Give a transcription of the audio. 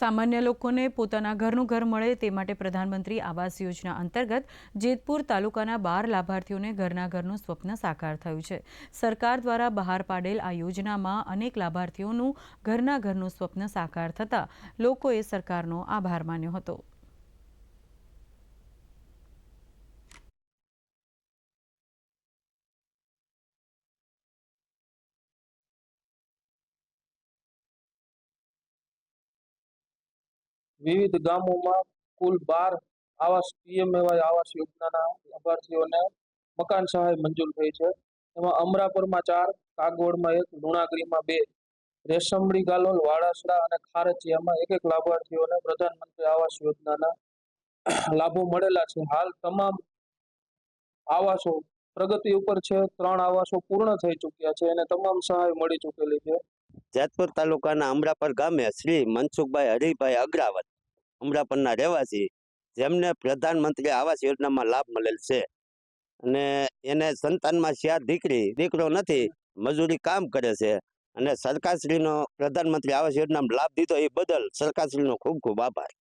સામાન્ય લોકોને પોતાના ઘરનું ઘર મળે તે માટે પ્રધાનમંત્રી આવાસ યોજના અંતર્ગત જેતપુર તાલુકાના બાર લાભાર્થીઓને ઘરના ઘરનું સ્વપ્ન સાકાર થયું છે. સરકાર દ્વારા બહાર પાડેલ આ યોજનામાં અનેક લાભાર્થીઓનું ઘરના ઘરનું સ્વપ્ન સાકાર થતાં લોકોએ સરકારનો આભાર માન્યો હતો. વિવિધ ગામોમાં કુલ બાર આવાસ પીએમએવાય આવાસ યોજનાના લાભાર્થીઓને મકાન સહાય મંજૂર થઈ છે. એમાં અમરાપરમાં ચાર કાગોડમાં એક, લુણાગરીમાં બે, રેશમડી ગાલોલ, વાડાસડા અને ખારચિયામાં એક એક લાભાર્થીઓને પ્રધાનમંત્રી આવાસ યોજનાના લાભો મળેલા છે. હાલ તમામ આવાસો પ્રગતિ ઉપર છે. ત્રણ આવાસો પૂર્ણ થઈ ચૂક્યા છે અને તમામ સહાય મળી ચૂકેલી છે. જેતપુર તાલુકાના અમરાપર ગામે શ્રી મનસુખભાઈ હરિભાઈ અગ્રાવત અમરાપરના રહેવાસી, જેમને પ્રધાનમંત્રી આવાસ યોજનામાં લાભ મળેલ છે. અને એને સંતાનમાં ચાર દીકરી, દીકરો નથી, મજૂરી કામ કરે છે. અને સરકારશ્રીનો પ્રધાનમંત્રી આવાસ યોજનામાં લાભ દીધો, એ બદલ સરકારશ્રીનો ખૂબ ખૂબ આભાર.